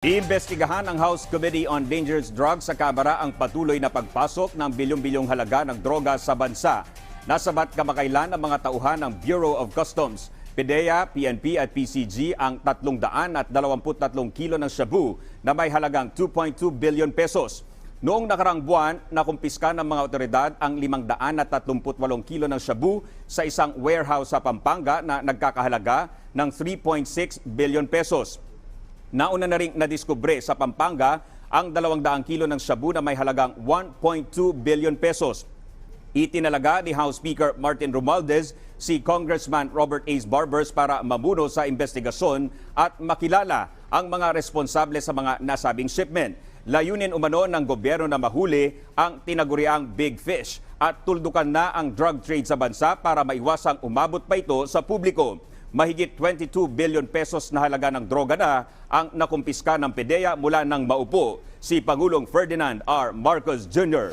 Iimbestigahan ng House Committee on Dangerous Drugs sa Kamara ang patuloy na pagpasok ng bilyong-bilyong halaga ng droga sa bansa. Nasabat kamakailan ng mga tauhan ng Bureau of Customs. PDEA, PNP at PCG ang 323 kilo ng shabu na may halagang 2.2 billion pesos. Noong nakarang buwan, nakumpiska ng mga otoridad ang 538 kilo ng shabu sa isang warehouse sa Pampanga na nagkakahalaga ng 3.6 billion pesos. Nauna na rin nadiskubre sa Pampanga ang 200 kilo ng shabu na may halagang 1.2 billion pesos. Itinalaga ni House Speaker Martin Romualdez si Congressman Robert Ace Barbers para mamuno sa investigasyon at makilala ang mga responsable sa mga nasabing shipment. Layunin umano ng gobyerno na mahuli ang tinaguriang big fish at tuldukan na ang drug trade sa bansa para maiwasang umabot pa ito sa publiko. Mahigit 22 billion pesos na halaga ng droga na ang nakumpiska ng PDEA mula nang maupo si Pangulong Ferdinand R. Marcos Jr.